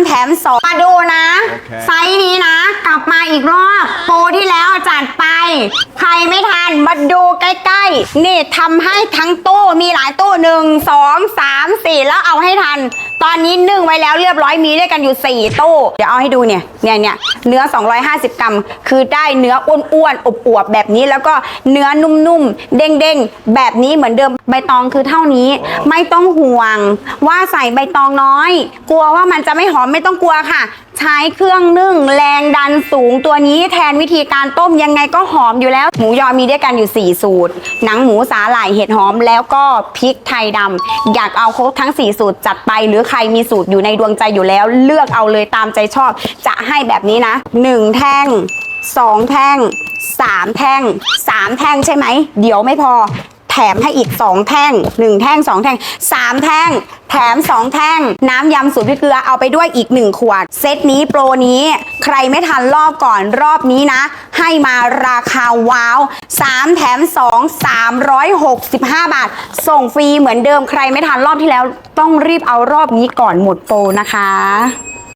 3แถม2มาดูนะโอเคไซส์นี้นะ กลับมาอีกรอบ โปรที่แล้วจัดไป ใครไม่ทันมาดูใกล้ๆ นี่ทำให้ทั้งตู้มีหลายตู้1 2 3 4แล้วเอาให้ทัน ตอนนี้นึ่งไว้แล้วเรียบร้อยมีด้วยกันอยู่ 4 ตู้ เดี๋ยวเอาให้ดูเนี่ย เนี่ยเนี่ยเนื้อ 250 กรัม คือได้เนื้ออ้วนๆอบอวบๆแบบนี้ แล้วก็เนื้อนุ่มๆ เด้งๆ แบบนี้เหมือนเดิม ใบตองคือเท่านี้ ไม่ต้องห่วง ว่าใส่ใบตองน้อย กลัวว่ามันจะไม่หอมไม่ต้องกลัวค่ะ ใช้เครื่องนึ่งแรงดันสูงตัวนี้แทนวิธีการต้มยังไงก็หอมอยู่แล้ว หมูยอมีด้วยกันอยู่ 4 สูตร หนังหมูสาหร่ายเห็ดหอมแล้วก็พริกไทยดำอยากเอาครบทั้ง 4 สูตรจัดไปหรือใครมีสูตรอยู่ในดวงใจอยู่แล้ว เลือกเอาเลยตามใจชอบ จะให้แบบนี้นะ1แท่ง2แท่ง3แท่ง3แท่งใช่ไหม เดี๋ยวไม่พอ แถมให้อีก 2 แท่ง 1 แท่ง 2 แท่ง 3 แท่ง แถม 2 แท่ง น้ำยำสูตรพริกเกลือเอาไปด้วยอีก 1 ขวด เซตนี้โปรนี้ ใครไม่ทันรอบก่อนรอบนี้นะ ให้มาราคาว้าว 3 แถม 2 365 บาท ส่งฟรีเหมือนเดิมใครไม่ทันรอบที่แล้ว ต้องรีบเอารอบนี้ก่อนหมดโปรนะคะ